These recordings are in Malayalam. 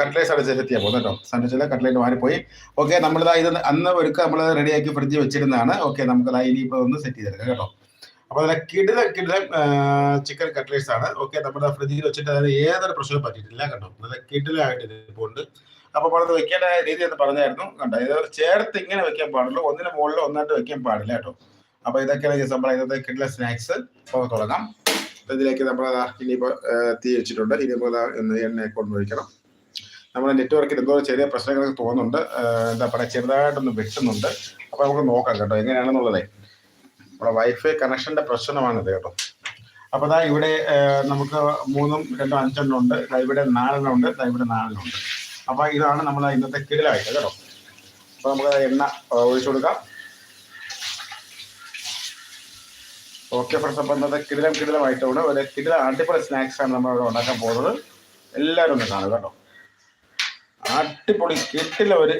കട്ട്ലേറ്റ്സ് അവിടെ ചെല്ലെത്തിയാൽ പോകുന്നത് കേട്ടോ. സാൻഡ്വിച്ചിലെ കട്ട്ലേറ്റ് മാറിപ്പോയി ഓക്കെ നമ്മളിതാ ഇത് അന്ന് ഒരുക്ക നമ്മൾ റെഡിയാക്കി ഫ്രിഡ്ജ് വെച്ചിരുന്നതാണ്. ഓക്കെ നമുക്കതാ ഇനിയിപ്പോൾ ഒന്ന് സെറ്റ് ചെയ്തെടുക്കാം കേട്ടോ. അപ്പോൾ അതിലെ കിടില കിടില ചിക്കൻ കട്ട്ലേറ്റ്സ് ആണ്. ഓക്കെ നമ്മുടെ ഫ്രിഡ്ജിൽ വെച്ചിട്ട് അതിന് ഏതൊരു പ്രശ്നവും പറ്റിയിട്ടില്ല കണ്ടോ നല്ല കിടിലായിട്ട് ഉണ്ട് അപ്പോൾ പറഞ്ഞത് വെക്കേണ്ട രീതി എന്ന് പറഞ്ഞായിരുന്നു കണ്ടോ. ഇത് ചേർത്ത് ഇങ്ങനെ വെക്കാൻ പാടുള്ളൂ. ഒന്നിന് മുകളിൽ ഒന്നായിട്ട് വെക്കാൻ പാടില്ല കേട്ടോ. അപ്പോൾ ഇതൊക്കെയാണ് നമ്മൾ ഇന്നത്തെ കിടില സ്നാക്സ് ഇപ്പോൾ തുടങ്ങാം. ഇതിലേക്ക് നമ്മൾ ഇനിയിപ്പോൾ തീ വെച്ചിട്ടുണ്ട്. ഇനി നമ്മൾ ഒന്ന് എണ്ണ കൊണ്ടുവയ്ക്കണം. നമ്മുടെ നെറ്റ്വർക്കിൽ എന്തോ ചെറിയ പ്രശ്നങ്ങളൊക്കെ തോന്നുന്നുണ്ട്. എന്താ പറയുക ചെറുതായിട്ടൊന്ന് വെട്ടുന്നുണ്ട്. അപ്പോൾ നമുക്ക് നോക്കാം കേട്ടോ എങ്ങനെയാണെന്നുള്ളതേ. നമ്മുടെ വൈഫൈ കണക്ഷന്റെ പ്രശ്നമാണിത് കേട്ടോ. അപ്പോൾ അതാ ഇവിടെ നമുക്ക് മൂന്നും രണ്ടും അഞ്ചെണ്ണം ഉണ്ട്. ഇവിടെ നാലെണ്ണം ഉണ്ട് ഇവിടെ നാലെണ്ണം ഉണ്ട്. അപ്പോൾ ഇതാണ് നമ്മൾ ഇന്നത്തെ കിടിലായിട്ട് കേട്ടോ. അപ്പോൾ നമുക്ക് എണ്ണ ഒഴിച്ചു കൊടുക്കാം. ഓക്കെ ഫ്രണ്ട്സ് അപ്പോൾ ഇന്നത്തെ കിടിലം കിടിലമായിട്ടാണ്. ഒരു കിടിലം അടിപൊളി സ്നാക്സ് ആണ് നമ്മൾ ഇവിടെ ഉണ്ടാക്കാൻ പോകുന്നത്. എല്ലാവരും ഒന്ന് കാണുക കേട്ടോ. അടിപൊളി കിട്ടില്ല ഒരു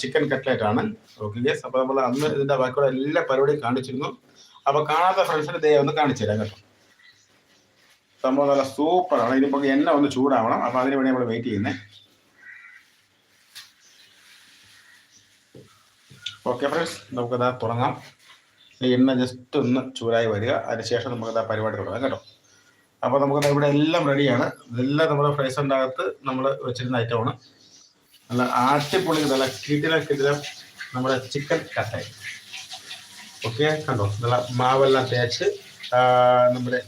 ചിക്കൻ കട്ട്ലേറ്റ് ആണ്. ഓക്കെ അപ്പൊ അപ്പോൾ നമ്മൾ അന്ന് ഇതിന്റെ ബാക്കിയുള്ള എല്ലാ പരിപാടിയും കാണിച്ചിരുന്നു. അപ്പോൾ കാണാത്ത ഫ്രണ്ട്സിന് ദേ ഒന്ന് കാണിച്ചു തരാം കേട്ടോ. സംഭവം നല്ല ആണ്. ഇനിയിപ്പോൾ എണ്ണ ഒന്ന് ചൂടാവണം. അപ്പോൾ അതിന് വേണ്ടി നമ്മൾ വെയിറ്റ് ചെയ്യുന്നത് ഓക്കെ ഫ്രണ്ട്സ് നമുക്കത് തുടങ്ങാം. എണ്ണ ജസ്റ്റ് ഒന്ന് ചൂടായി വരിക. അതിനുശേഷം നമുക്കത് ആ പരിപാടി തുടങ്ങാം കേട്ടോ. അപ്പോൾ നമുക്ക് ഇവിടെ എല്ലാം റെഡിയാണ് ഇതെല്ലാം നമ്മുടെ ഫ്രൈസറിന്റെ അകത്ത് നമ്മൾ വെച്ചിരുന്ന ഐറ്റമാണ് നല്ല ആട്ടിപ്പൊളി നല്ല കിടില കിടില നമ്മുടെ ചിക്കൻ കട്ടായി ഓക്കെ കണ്ടോ? നല്ല മാവെല്ലാം തേച്ച് നമ്മുടെ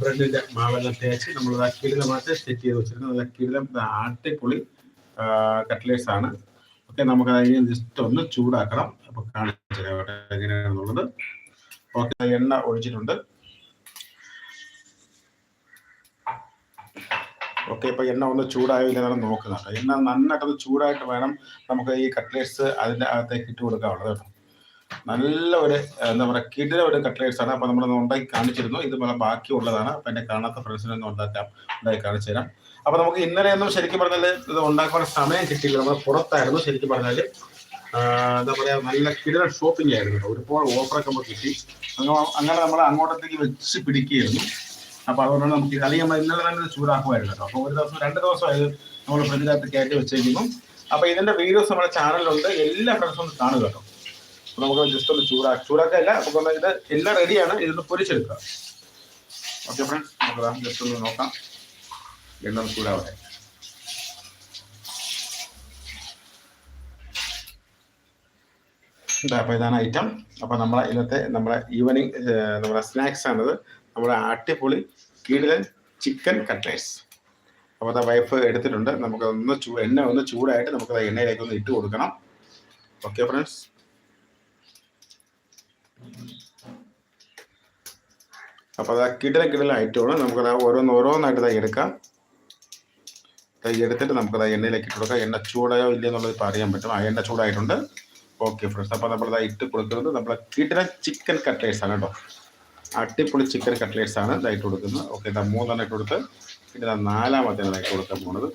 ബ്രെഡിന്റെ മാവെല്ലാം തേച്ച് നമ്മൾ കിടിലമായിട്ട് സെറ്റ് ചെയ്ത് വെച്ചിരുന്ന നല്ല കിടിലം ആട്ടിപ്പൊളി കട്ട്ലേറ്റ്സ് ആണ്. ഓക്കെ നമുക്ക് അതിനെ ജസ്റ്റ് ഒന്ന് ചൂടാക്കണം. അപ്പൊ കാണിച്ചു എങ്ങനെയാണെന്നുള്ളത്. ഓക്കെ എണ്ണ ഒഴിച്ചിട്ടുണ്ട്. ഓക്കെ ഇപ്പൊ എണ്ണ ഒന്ന് ചൂടായോ ഇല്ലെന്നാണ് നോക്കുന്നത് എണ്ണ നന്നായിട്ടത് ചൂടായിട്ട് വേണം നമുക്ക് ഈ കട്ട്ലേറ്റ്സ് അതിന്റെ അകത്തേക്ക് ഇട്ട് കൊടുക്കാനുള്ളത് കേട്ടോ. നല്ല ഒരു എന്താ പറയുക കിടില ഒരു കട്ട്ലേറ്റ്സ് ആണ്. അപ്പൊ നമ്മൾ ഉണ്ടാക്കി കാണിച്ചിരുന്നു. ഇത് പോലെ ബാക്കിയുള്ളതാണ്. അപ്പൊ എന്നെ കാണാത്ത ഫ്രണ്ട്സിനൊന്നും ഉണ്ടാക്കാം. ഉണ്ടാക്കി കാണിച്ചു തരാം. അപ്പൊ നമുക്ക് ഇന്നലെ ഒന്നും ശരിക്കും പറഞ്ഞാൽ ഇത് ഉണ്ടാക്കാൻ സമയം കിട്ടിയില്ല. നമ്മൾ പുറത്തായിരുന്നു ശരിക്കും പറഞ്ഞാൽ എന്താ പറയാ നല്ല കിടിലൻ ഷോപ്പിംഗ് ആയിരുന്നു. ഒരുപാട് ഓഫറൊക്കെ നമുക്ക് കിട്ടി. അങ്ങനെ നമ്മൾ അങ്ങോട്ടത്തേക്ക് വെച്ച് പിടിക്കുകയായിരുന്നു. അപ്പൊ അതുകൊണ്ടാണ് നമുക്ക് അല്ലെങ്കിൽ നമ്മൾ ഇന്നലെ തന്നെ ഇത് ചൂടാക്കുമായിരുന്നു കേട്ടോ. അപ്പൊ ഒരു ദിവസം രണ്ട് ദിവസമായത് നമ്മൾ ഫ്രിഡ്ജിനകത്ത് കയറ്റി വെച്ചേക്കുന്നു അപ്പോൾ ഇതിന്റെ വീഡിയോസ് നമ്മുടെ ചാനലിലുണ്ട് എല്ലാ ഫ്രണ്ട്സും ഒന്ന് കാണുക കേട്ടോ. അപ്പോൾ നമുക്ക് ജസ്റ്റ് ഒന്ന് ചൂടാ ചൂടാക്കല്ല നമുക്കൊന്ന് ഇത് എല്ലാം റെഡിയാണ് ഇതൊന്ന് പൊരിച്ചെടുക്കുക. ഓക്കെ ഫ്രണ്ട്സ് നമുക്ക് ജസ്റ്റ് ഒന്ന് നോക്കാം. എല്ലാം ചൂടാവട്ടെ. ഇതാ അപ്പോൾ ഇതാണ് ഐറ്റം അപ്പോൾ നമ്മളെ ഇന്നത്തെ നമ്മുടെ ഈവനിങ് നമ്മുടെ സ്നാക്സ് ആണിത്. നമ്മുടെ അടിപൊളി കീടിലൻ ചിക്കൻ കട്ട്ലേറ്റ്സ് അപ്പോൾ അത് വൈഫ് എടുത്തിട്ടുണ്ട്. നമുക്ക് ഒന്ന് ചൂ എണ്ണ ഒന്ന് ചൂടായിട്ട് നമുക്ക് എണ്ണയിലേക്ക് ഒന്ന് ഇട്ട് കൊടുക്കണം. ഓക്കെ ഫ്രണ്ട്സ് അപ്പോൾ അത് കിടല കിടിലൻ ഐറ്റമാണ്. നമുക്കത് ഓരോന്ന് ഓരോന്നായിട്ട് തൈ എടുക്കാം. തൈ എടുത്തിട്ട് നമുക്കത് എണ്ണയിലേക്ക് ഇട്ട് കൊടുക്കാം. എണ്ണ ചൂടായോ ഇല്ലയോ എന്നുള്ളത് അറിയാൻ പറ്റും. ആ എണ്ണ ചൂടായിട്ടുണ്ട്. ഓക്കെ ഫ്രണ്ട്സ് അപ്പോൾ നമ്മളിതാ ഇട്ട് കൊടുക്കുന്നത് നമ്മളെ കിടല ചിക്കൻ കട്ട്ലേറ്റ്സ് ആണ് കേട്ടോ. അടിപൊളി ചിക്കൻ കട്ട്ലേറ്റ്സ് ആണ് ഇതായിട്ട് കൊടുക്കുന്നത്. ഓക്കെ ഇതാ മൂന്നെണ്ണം കൊടുത്ത് പിന്നെ ഇതാ നാലാമത്തെ ഇട്ട് കൊടുക്കാൻ പോണത്.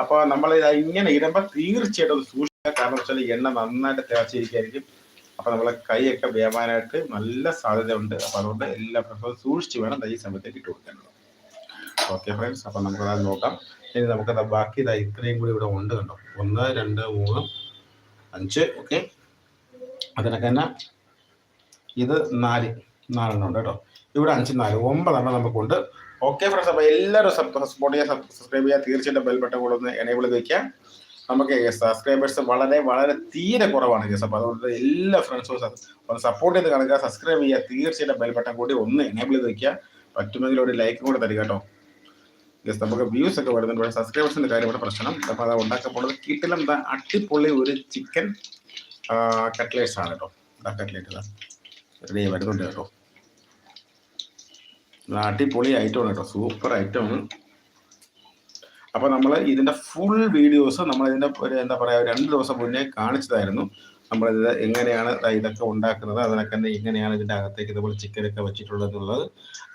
അപ്പോൾ നമ്മൾ ഇത് ഇങ്ങനെ ഇടുമ്പോൾ തീർച്ചയായിട്ടും അത് സൂക്ഷിക്കുക കാരണം വെച്ചാൽ എണ്ണ നന്നായിട്ട് തേച്ചിരിക്കായിരിക്കും അപ്പോൾ നമ്മളെ കൈയൊക്കെ വേവാനായിട്ട് നല്ല സാധ്യത ഉണ്ട് അപ്പോൾ അതുകൊണ്ട് എല്ലാ പ്രശ്നവും സൂക്ഷിച്ച് വേണം ഈ സമയത്തേക്ക് ഇട്ട് കൊടുക്കേണ്ടത് ഓക്കെ ഫ്രണ്ട്സ് അപ്പോൾ നമുക്കത് നോക്കാം. ഇനി നമുക്കത് ബാക്കി ഇതാ ഇത്രയും കൂടി ഇവിടെ ഉണ്ട് കണ്ടോ? ഒന്ന് രണ്ട് മൂന്ന് അഞ്ച്. ഓക്കെ. അതിനൊക്കെ തന്നെ ഇത് നാല്. നാലെണ്ണം ഉണ്ട് കേട്ടോ. ഇവിടെ അഞ്ച് നാല് ഒമ്പതെണ്ണം നമുക്കുണ്ട്. ഓക്കെ ഫ്രണ്ട്സ് അപ്പോൾ എല്ലാവരും സപ്പോർട്ട് ചെയ്യാൻ സബ്സ്ക്രൈബ് ചെയ്യുക തീർച്ചയായിട്ടും ബെൽ ബട്ടൺ കൂടെ ഒന്ന് എനേബിൾ വയ്ക്കുക നമുക്ക് സബ്സ്ക്രൈബേഴ്സ് വളരെ വളരെ തീരെ കുറവാണ് ഗസ് അപ്പോൾ അതുകൊണ്ട് എല്ലാ ഫ്രണ്ട്സും ഒന്ന് സപ്പോർട്ട് ചെയ്ത് കാണുക. സബ്സ്ക്രൈബ് ചെയ്യുക തീർച്ചയായിട്ടും ബെൽ ബട്ടൺ കൂടി ഒന്ന് എനേബിൾ ചെയ്ത് വയ്ക്കുക പറ്റുമെങ്കിൽ ഒരു ലൈക്കും കൂടെ തരിക കേട്ടോ. ഗസ് നമുക്ക് വ്യൂസ് ഒക്കെ വരുന്നുണ്ട്. പക്ഷേ സബ്സ്ക്രൈബേഴ്സിന്റെ കാര്യം ഇവിടെ പ്രശ്നം. അപ്പോൾ അത് ഉണ്ടാക്കാൻ പോകുന്നത് കിട്ടിലും അടിപൊളി ഒരു ചിക്കൻ കട്ട്ലേറ്റ്സ് ആണ് കേട്ടോ. കട്ട്ലേറ്റ് റെഡി വരുന്നുണ്ട് കേട്ടോ. അടിപൊളി ഐറ്റമാണ് കേട്ടോ സൂപ്പർ ഐറ്റമാണ്. അപ്പോൾ നമ്മൾ ഇതിന്റെ ഫുൾ വീഡിയോസ് നമ്മൾ ഇതിന്റെ ഒരു എന്താ പറയുക രണ്ട് ദിവസം മുന്നേ കാണിച്ചതായിരുന്നു. നമ്മളിത് എങ്ങനെയാണ് ഇതൊക്കെ ഉണ്ടാക്കുന്നത് അതിനൊക്കെ തന്നെ എങ്ങനെയാണ് ഇതിന്റെ അകത്തേക്ക് ഇതുപോലെ ചിക്കനൊക്കെ വെച്ചിട്ടുള്ളത് അപ്പോൾ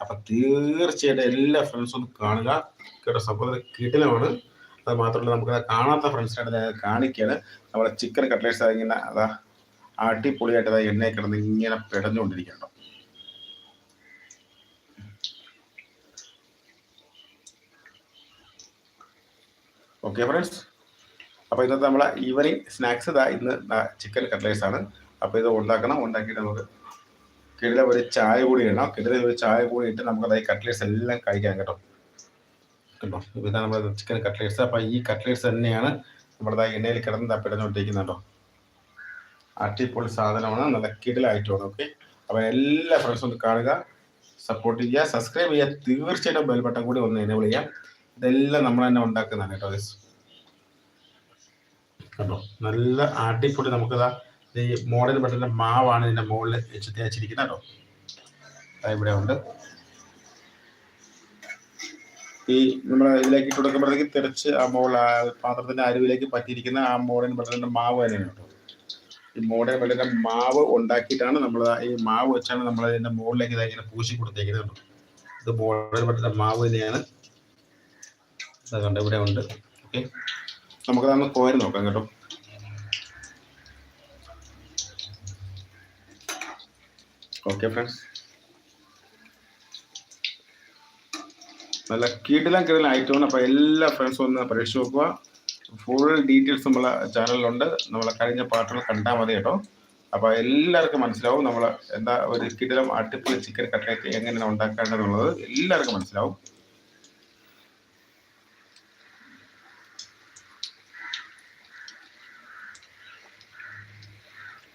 അപ്പൊ തീർച്ചയായിട്ടും എല്ലാ ഫ്രണ്ട്സും ഒന്ന് കാണുക. കേട്ടോ സംഭവം കിടിലമാണ്. അത് മാത്രമല്ല നമുക്ക് കാണാത്ത ഫ്രണ്ട്സിനായിട്ട് കാണിക്കുകയാണ് നമ്മളെ ചിക്കൻ കട്ട്ലേറ്റ്സ് ഇങ്ങനെ അതാ അടിപൊളിയായിട്ട് അതാ എണ്ണയിൽ കിടന്ന് ഇങ്ങനെ പിടഞ്ഞുകൊണ്ടിരിക്കണ്ടോ ഓക്കെ ഫ്രണ്ട്സ് അപ്പോൾ ഇന്നത്തെ നമ്മളെ ഈവനിങ് സ്നാക്സ് ഇതാ ഇന്ന് ചിക്കൻ കട്ട്ലേറ്റ്സ് ആണ്. അപ്പോൾ ഇത് ഉണ്ടാക്കണം. ഉണ്ടാക്കിയിട്ട് നമുക്ക് കിടില ഒരു ചായ കൂടി ഇടണം. കിടില ഒരു ചായ കൂടി ഇട്ട് നമുക്ക് അതായത് കട്ട്ലേറ്റ്സ് എല്ലാം കഴിക്കാം കേട്ടോ. കേട്ടോ? ഇതാണ് നമ്മുടെ ചിക്കൻ കട്ട്ലേറ്റ്സ് അപ്പോൾ ഈ കട്ട്ലേറ്റ്സ് തന്നെയാണ് നമ്മുടെ എണ്ണയിൽ കിടന്ന് പിടഞ്ഞുകൊണ്ടിരിക്കുന്നുണ്ടോ അടിപൊളി സാധനമാണ്. നല്ല കിടിലായിട്ടുമാണ് ഓക്കെ അപ്പോൾ എല്ലാ ഫ്രണ്ട്സും ഒന്ന് കാണുക. സപ്പോർട്ട് ചെയ്യുക. സബ്സ്ക്രൈബ് ചെയ്യുക. തീർച്ചയായിട്ടും ബെൽബട്ടൺ കൂടി ഒന്ന് എനേബിൾ ചെയ്യാം ഇതെല്ലാം നമ്മൾ തന്നെ ഉണ്ടാക്കുന്നതാണ് കേട്ടോ ഗൈസ് കേട്ടോ നല്ല അടിപൊളി നമുക്കിതാ ഈ മോഡൽ ബട്ടന്റെ മാവാണ് ഇതിന്റെ മുകളിൽ വെച്ച് തേച്ചിരിക്കുന്നത് കേട്ടോ. ഇവിടെ ഉണ്ട്. ഈ നമ്മൾ ഇതിലേക്ക് ഇട്ട് കൊടുക്കുമ്പോഴത്തേക്ക് ആ മോൾ പാത്രത്തിന്റെ അരുവിലേക്ക് പറ്റിയിരിക്കുന്ന ആ മോഡൽ ബട്ടറിന്റെ മാവ് തന്നെയാണ് കേട്ടോ. ഈ മോഡൽ ബട്ടറിന്റെ മാവ് ഉണ്ടാക്കിയിട്ടാണ് നമ്മൾ ഈ മാവ് വെച്ചാണ് നമ്മൾ ഇതിന്റെ മുകളിലേക്ക് ഇങ്ങനെ പൂശി കൊടുത്തേക്കുന്നത് ഇത് മോഡൽ ബട്ടറിന്റെ മാവ് തന്നെയാണ്. അത് കണ്ട് ഇവിടെ ഉണ്ട്. ഓക്കെ നമുക്ക് നമ്മൾ കോരി നോക്കാം കേട്ടോ. ഓക്കെ ഫ്രണ്ട്സ് നല്ല കീട്ടിലാം കിടിലം ആയിട്ടുണ്ട് അപ്പോൾ എല്ലാ ഫ്രണ്ട്സും ഒന്ന് പരീക്ഷിച്ച് നോക്കുക. ഫുൾ ഡീറ്റെയിൽസ് നമ്മളെ ചാനലിലുണ്ട് നമ്മളെ കഴിഞ്ഞ പാട്ടുകൾ കണ്ടാൽ മതി കേട്ടോ. അപ്പോൾ എല്ലാവർക്കും മനസ്സിലാവും നമ്മൾ എന്താ ഒരു കിടിലം അടിപൊളി ചിക്കൻ കട്ട്ലേറ്റ് എങ്ങനെയാണ് ഉണ്ടാക്കേണ്ടതെന്നുള്ളത് എല്ലാവർക്കും മനസ്സിലാവും.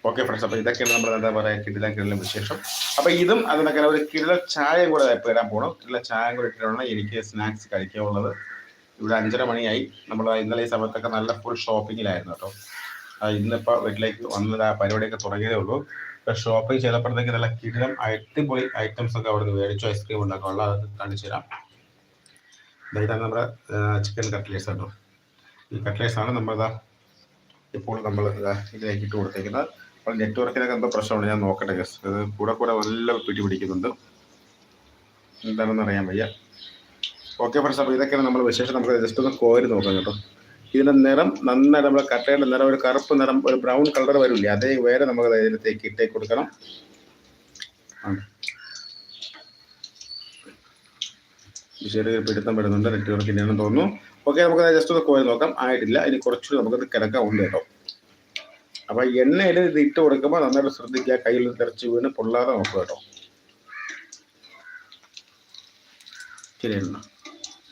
ഓക്കെ ഫ്രണ്ട്സ് അപ്പോൾ ഇതൊക്കെ നമ്മൾ എന്താ പറയുക കിടില കിടിലം വിശേഷം. അപ്പോൾ ഇതും അതിനൊക്കെ ഒരു കിടില ചായയും കൂടെ ഇപ്പൊ ഇടാൻ പോകണം കിടില ചായയും കൂടെ ഇട്ടിട്ടാണ് എനിക്ക് സ്നാക്സ് കഴിക്കാനുള്ളത് ഇവിടെ അഞ്ചര മണിയായി. നമ്മൾ ഇന്നലെ ഈ സമയത്തൊക്കെ നല്ല ഫുൾ ഷോപ്പിങ്ങിലായിരുന്നു കേട്ടോ. ഇന്നിപ്പോ വീട്ടിലേക്ക് വന്നത് ആ പരിപാടിയൊക്കെ തുടങ്ങിയതേ ഉള്ളൂ. ഇപ്പോൾ ഷോപ്പിംഗ് ചെയ്തപ്പോഴത്തേക്ക് നല്ല കിടിലം അടിപൊളി ഐറ്റംസ് ഒക്കെ അവിടെ നിന്ന് മേടിച്ചു ഐസ്ക്രീം ഉണ്ടാക്കാനുള്ള അത് കാണിച്ചു തരാം. ഇതാണ് നമ്മുടെ ചിക്കൻ കട്ട്ലേറ്റ്സ് കേട്ടോ. ഈ കട്ട്ലേറ്റ്സ് ആണ് നമ്മളിതാ ഇപ്പോൾ നമ്മൾ ഇതാ ഇതിലേക്ക് ഇട്ട് കൊടുത്തേക്കുന്നത്. അപ്പോൾ നെറ്റ്വർക്കിനൊക്കെ എന്തോ പ്രശ്നമുണ്ട്. ഞാൻ നോക്കട്ടെ ഗസ് അത് കൂടെ കൂടെ നല്ല പിടി പിടിക്കുന്നുണ്ട് എന്താണെന്ന് അറിയാൻ വയ്യ. ഓക്കെ ഫ്രണ്ട്സ് അപ്പോൾ ഇതൊക്കെയാണ് നമ്മൾ വിശേഷം. നമുക്ക് ജസ്റ്റ് ഒന്ന് കോരി നോക്കാം കേട്ടോ. ഇതിന്റെ നിറം നന്നായിട്ട് നമ്മൾ കട്ടയുടെ നിറം ഒരു കറുപ്പ് നിറം ഒരു ബ്രൗൺ കളർ വരില്ലേ അതേ വേറെ നമുക്ക് ഇതിനകത്തേക്ക് ഇട്ടേക്ക് കൊടുക്കണം. ചെറിയൊരു പിടുത്തം വരുന്നുണ്ട് നെറ്റ്വർക്കിന്റെയാണെന്ന് തോന്നുന്നു. ഓക്കെ നമുക്ക് ജസ്റ്റ് ഒന്ന് കോരി നോക്കാം. ആയിട്ടില്ല. ഇനി കുറച്ചുകൂടി നമുക്കത് കിടക്കാവുണ്ട് കേട്ടോ. അപ്പൊ എണ്ണയിൽ ഇത് ഇട്ട് കൊടുക്കുമ്പോൾ നന്നായിട്ട് ശ്രദ്ധിക്കുക. കയ്യിൽ തെറിച്ച് വീണ് പൊള്ളാതെ നോക്കുക കേട്ടോ. ശരി എണ്ണ.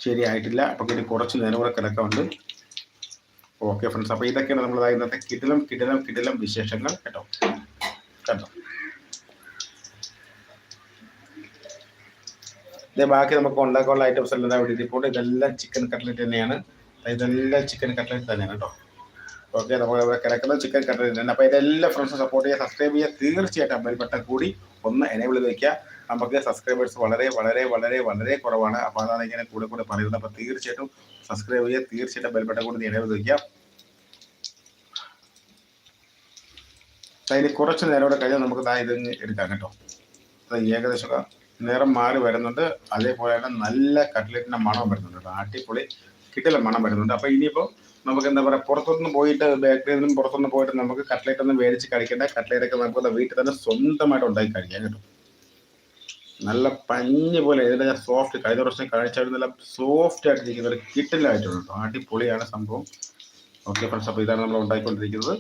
ശരിയായിട്ടില്ല അപ്പൊ ഇനി കുറച്ച് നേരം കൂടെ കിടക്കുന്നുണ്ട് ഓക്കെ ഫ്രണ്ട്സ് അപ്പൊ ഇതൊക്കെയാണ് നമ്മളതായ ഇന്നത്തെ കിടിലം കിടിലം കിടിലം വിശേഷങ്ങൾ കേട്ടോ. കേട്ടോ. ഇതേ ബാക്കി നമുക്ക് ഉണ്ടാക്കാനുള്ള ഐറ്റംസ് എല്ലാം ഇവിടെ ഇരിപ്പുണ്ട് ഇതെല്ലാം ചിക്കൻ കട്ട്ലറ്റ് തന്നെയാണ്. ഇതെല്ലാം ചിക്കൻ കട്ട്ലറ്റ് തന്നെയാണ് കേട്ടോ. ഓക്കെ നമ്മൾ ഇവിടെ കിടക്കുന്ന ചിക്കൻ തന്നെ അപ്പോൾ ഇതെല്ലാം ഫ്രണ്ട്സ് സപ്പോർട്ട് ചെയ്യുക സബ്സ്ക്രൈബ് ചെയ്യുക. തീർച്ചയായിട്ടും ബെൽ ബട്ടൺ കൂടി ഒന്ന് എനേബിൾ ചെയ്ത് വെക്കുക. നമുക്ക് സബ്സ്ക്രൈബേഴ്സ് വളരെ വളരെ വളരെ വളരെ കുറവാണ്. അപ്പോൾ അതാണ് ഇങ്ങനെ കൂടെ കൂടെ പറയുന്നത്. അപ്പോൾ തീർച്ചയായിട്ടും സബ്സ്ക്രൈബ് ചെയ്യുക. തീർച്ചയായിട്ടും ബെൽ ബട്ടൺ കൂടി എനേബിൾ ചെയ്ത് വെക്കുക. അതിന് കുറച്ച് നേരം കൂടെ കഴിഞ്ഞാൽ നമുക്ക് ദാ ഇത് എടുക്കാം കേട്ടോ. അത് ഏകദേശം നേരം മാറി വരുന്നുണ്ട്. അതേപോലെ തന്നെ നല്ല കട്ട്ലറ്റിന്റെ മണം വരുന്നുണ്ട് കേട്ടോ. അടിപൊളി കിട്ടില്ല മണം വരുന്നുണ്ട്. അപ്പൊ ഇനിയിപ്പോ നമുക്ക് എന്താ പറയുക പുറത്തുനിന്ന് പോയിട്ട് ബേക്കറിയിൽ നിന്നും പുറത്തുനിന്ന് പോയിട്ട് നമുക്ക് കട്ട്ലേറ്റ് ഒന്നും മേടിച്ച് കഴിക്കേണ്ട. കട്ട്ലേറ്റ് ഒക്കെ നമുക്ക് വീട്ടിൽ തന്നെ സ്വന്തമായിട്ട് ഉണ്ടാക്കി കഴിക്കാം കേട്ടോ. നല്ല പഞ്ഞ് പോലെ ഇതിന്റെ സോഫ്റ്റ് കഴിഞ്ഞ പ്രാവശ്യം കഴിച്ചാൽ നല്ല സോഫ്റ്റ് ആയിട്ട് ഇരിക്കുന്ന ഒരു കിട്ടിലായിട്ടുണ്ട് കേട്ടോ അടിപൊളിയാണ് സംഭവം. ഓക്കെ ഫ്രണ്ട്സ് അപ്പോൾ ഇതാണ് നമ്മൾ ഉണ്ടാക്കിക്കൊണ്ടിരിക്കുന്നത്.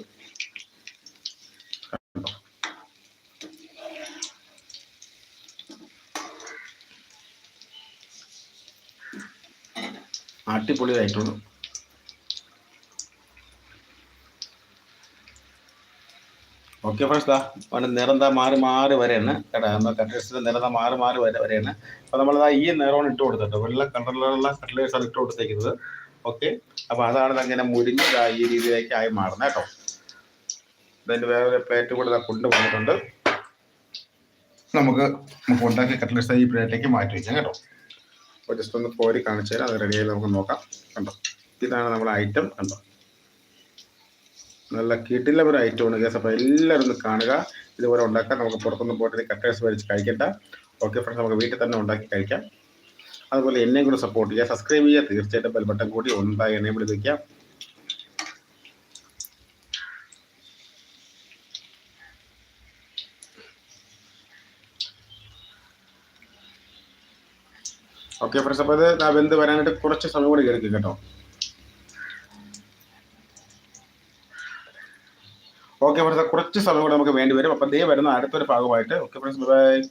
അടിപൊളിയായിട്ടുണ്ട് ഓക്കെ ഫ്രണ്ട്സ് ദാ അവന്റെ നിറം മാറി മാറി വരെയാണ്. കേട്ടോ നമ്മുടെ കട്ട്ലേറ്റ്സിന്റെ നിറം മാറി മാറി വരെ വരെയാണ്. അപ്പോൾ നമ്മൾ ഈ നിറമാണ് ഇട്ട് കൊടുത്തിട്ട് വെള്ള കളറിലുള്ള ആണ് ഇട്ട് കൊടുത്തേക്കുന്നത്. ഓക്കെ അപ്പോൾ അതാണ് അങ്ങനെ മുരിഞ്ഞ് ഈ രീതിയിലേക്ക് ആയി മാറുന്നത് കേട്ടോ. ഇതിന്റെ വേറെ പ്ലേറ്റ് കൂടെ കൊണ്ടുവന്നിട്ടുണ്ട് നമുക്ക് നമുക്ക് ഉണ്ടാക്കിയ കട്ട്ലേറ്റ്സ് ഈ പ്ലേറ്റിലേക്ക് മാറ്റി വെക്കാം കേട്ടോ. അപ്പോൾ ജസ്റ്റ് ഒന്ന് കോരി കാണിച്ചാൽ അത് റെഡിയായി നമുക്ക് നോക്കാം. കണ്ടോ? ഇതാണ് നമ്മുടെ ഐറ്റം കണ്ടോ? നല്ല കിടിലം ഒരു ഐറ്റമാണ് ഗ്യാസ് അപ്പോൾ എല്ലാവരും ഒന്ന് കാണുക. ഇതുപോലെ ഉണ്ടാക്കാൻ നമുക്ക് പുറത്തുനിന്ന് പോയിട്ട് കട്ടേഴ്സ് വരച്ച് കഴിക്കണ്ട. ഓക്കെ ഫ്രണ്ട്സ് നമുക്ക് വീട്ടിൽ തന്നെ ഉണ്ടാക്കി കഴിക്കാം. അതുപോലെ എന്നെയും കൂടെ സപ്പോർട്ട് ചെയ്യുക. സബ്സ്ക്രൈബ് ചെയ്യുക. തീർച്ചയായിട്ടും ബെൽ ബട്ടൺ കൂടി ഉണ്ടായി എന്നെ വിളി വയ്ക്കാം ഓക്കെ ഫ്രണ്ട്സ് അപ്പോൾ ഇത് വെന്ത് വരാനായിട്ട് കുറച്ച് സമയം കൂടി എടുക്കും കേട്ടോ. ഓക്കെ ഫ്രണ്ട്സ് കുറച്ച് സമയം കൂടെ നമുക്ക് വേണ്ടി വരും. അപ്പം ദേ വരുന്ന അടുത്തൊരു ഭാഗമായിട്ട്. Okay friends bye